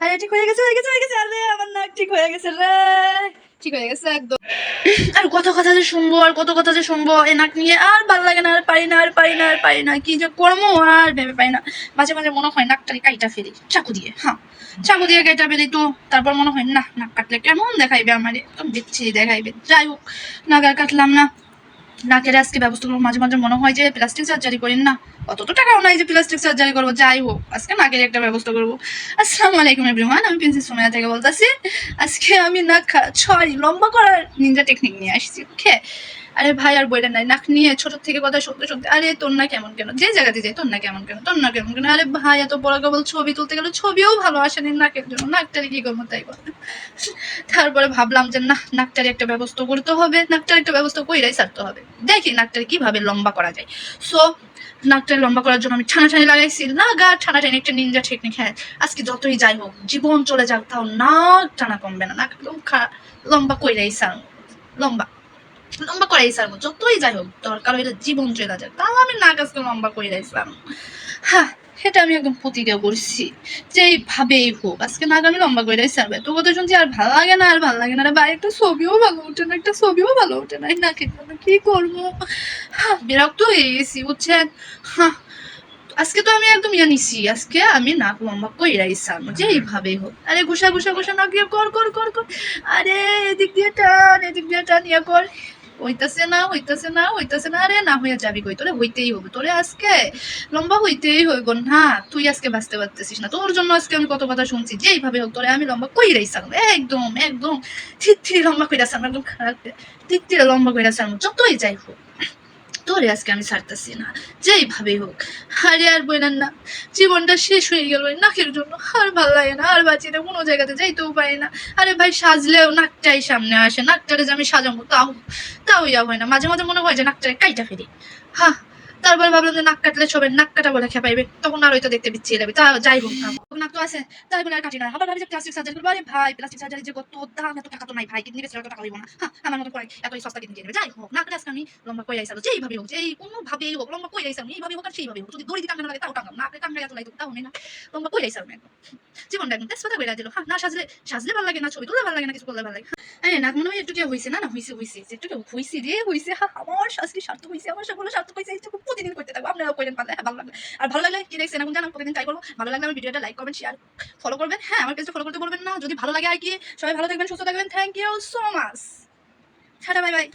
আরে ঠিক হয়ে গেছে হয়ে গেছে হয়ে গেছে। আরে আমার নাক ঠিক হয়ে গেছে রে। ঠিক হয়ে গেছে একদম। আর কত কথা যে শুনব আর কত কথা যে শুনব এ নাক নিয়ে আর ভালো লাগে না আর পারি না আর পারি না আর পারি না। কি যে করব আর ভেবে পাই না। মাঝে মাঝে মনে হয় নাকটাকে কাইটা ফেলি চাকু দিয়ে হ্যাঁ চাকু দিয়ে কাইটা ফেলি তো তারপর মনে হয় না নাক কাটলে কেমন দেখাইবে আমার? একদম বিচ্ছিরি দেখাইবে। যাই হোক নাক আর কাটলাম না। নাকের আজকে ব্যবস্থা করব। মাঝে মাঝে মনে হয় যে প্লাস্টিক সার্জারি করেন না। অত তো টাকাও নাই যে প্লাস্টিক সার্জারি করব। যাই হোক, আজকে নাকের একটা ব্যবস্থা করব। আসসালামু আলাইকুম এভরিওয়ান আমি প্রিন্সেস সোমিয়া থেকে বলতেছি। আজকে আমি নাক সরি, লম্বা করার নিনজা টেকনিক নিয়ে আসছি ওকে আরে ভাই, আর বইটা নাই। নাক নিয়ে ছোট থেকে কথা শুনতে শুনতে, আরে তোর না কেমন কেন? যে জায়গাতে যাই, তোর না কেমন কেন? তোর না কেমন কেন? আরে ভাই, এত বড় কেবল ছবি তুলতে গেলে ছবিও ভালো আসেনি নাকের জন্য। নাকটারে কি করব তাই বল? তারপরে ভাবলাম যে না, নাকটার একটা ব্যবস্থা করতে হবে। নাকটার একটা ব্যবস্থা কইরাই সারতে হবে। দেখি নাকটার কীভাবে লম্বা করা যায়। সো নাকটা লম্বা করার জন্য আমি ছানাছানি লাগাইছি। না গা ছানাছানি একটা নিনজা টেকনিক হ্যাঁ। আজকে যতই যাই হোক, জীবন চলে যাক, তাও নাক টানা কমবে না। নাক লম্বা কইরাই সার লম্বা। লম্বা করাই সার যতই যাই হোক দরকার হইলে জীবন চলে যাক। তাও আমি নাক আজকে লম্বা কইরাই সার হ্যাঁ সেটা আমি একদম প্রতিজ্ঞা করছি। যে যেইভাবেই হোক আজকে নাক আমি লম্বা কইরাই সারবে তো কথা শুনছি আর ভালো লাগে না আর ভালো লাগে না ভাই। একটা ছবিও ভালো ওঠে না একটা ছবিও ভালো ওঠে না। নাকের কি করব? হ্যাঁ, বিরক্ত হয়ে গেছি বুঝছেন? হ্যাঁ আজকে তো আমি একদম ইয়া নিছি। আজকে আমি নাক লম্বা কইরাই সাম যেইভাবেই হোক। আরে ঘুষা ঘুষা ঘুষা নাক দিয়ে কর কর কর কর। আরে এদিক দিয়ে টান এদিক দিয়ে টান ইয়া কর। হইতাছে না হইতাছে না হইতাছে না আরে না হইয়া যাবি কই? তোরে হইতেই হবে তোরে আজকে লম্বা হইতেই হইব। না, তুই আজকে বাঁচতে পারতেছিস না। তোর জন্য আজকে আমি কত কথা শুনছি। যেইভাবে হোক তোরে আমি লম্বা কই রাইছাম একদম একদম। ঠিক ঠিক লম্বা কইরা সাম একদম খারাপ। ঠিক ঠিক লম্বা কইরা সাম যতই যাই হোক। তোরে আজকে আমি ছাড়তেছি না। যেইভাবেই হোক আরে আর বললেন না জীবনটা শেষ হয়ে গেল নাকের জন্য। আর ভালো লাগে না, আর বাঁচি না, কোনো জায়গাতে যাইতেও পারি না। আরে ভাই, সাজলেও নাকটাই সামনে আসে। নাকটারে যে আমি সাজাবো তাও তাও ইয়া হয় না। মাঝে মাঝে মনে হয় যে নাকটারে কাইটা ফেরি হ্যাঁ তারপর ভাবলাম যে নাক কাটলে সবাই নাক কাটা বলে খেপাইবে। তখন আর হয়তো দেখতে বিচ্ছিয়ে যাবে তা যাই হোক নাক তো আছে। তাই বলে আর কাটি না। আবার ভাবি যে প্লাস্টিক সার্জারি করব। আরে ভাই প্লাস্টিক সার্জারি যে কত দাম, এত টাকা তো নাই ভাই। কিডনি বেশি টাকা হইব না। হ্যাঁ আমার মতো করে এত সস্তা কিডনি দিয়ে যাই হোক নাকটা আজকে আমি। লম্বা কই আইসালো। যেইভাবে হোক, যেই কোনো ভাবেই হোক, লম্বা কই আইসালো। এইভাবে হোক আর সেইভাবে হোক। যদি দড়ি দিতে টাঙ্গানো লাগে, তাও টাঙ্গাম নাকে টাঙ্গাই এত লাইতো তাও নেই না। লম্বা কই আইসালো একদম জীবনটা একদম তেজপাতা কইরা দিল। হ্যাঁ না সাজলে সাজলে ভালো লাগে না, ছবি তুলে ভালো লাগে না, কিছু করলে ভালো লাগে হ্যাঁ নাক মনে হয় একটু হইছে? না না, হইছে হইছে। একটু হইছে রে হইছে। হ্যাঁ আমার শাস্তি সার্থক হইছে, আমার সকল সার্থক হইছে। এইটুকু প্রতিদিন করতে থাকব, আপনারাও করেন পারলে ভালো লাগবে আর ভালো লাগলে কি দেখছেন? এখন জানান প্রতিদিন ট্রাই করব। ভালো লাগলে আমার ভিডিওটা লাইক করবেন শেয়ার ফলো করবেন। হ্যাঁ আমার পেজটা ফলো করতে বলবেন না। যদি ভালো লাগে আর কি, সবাই ভালো থাকবেন, সুস্থ থাকবেন। Thank you so much tata bye bye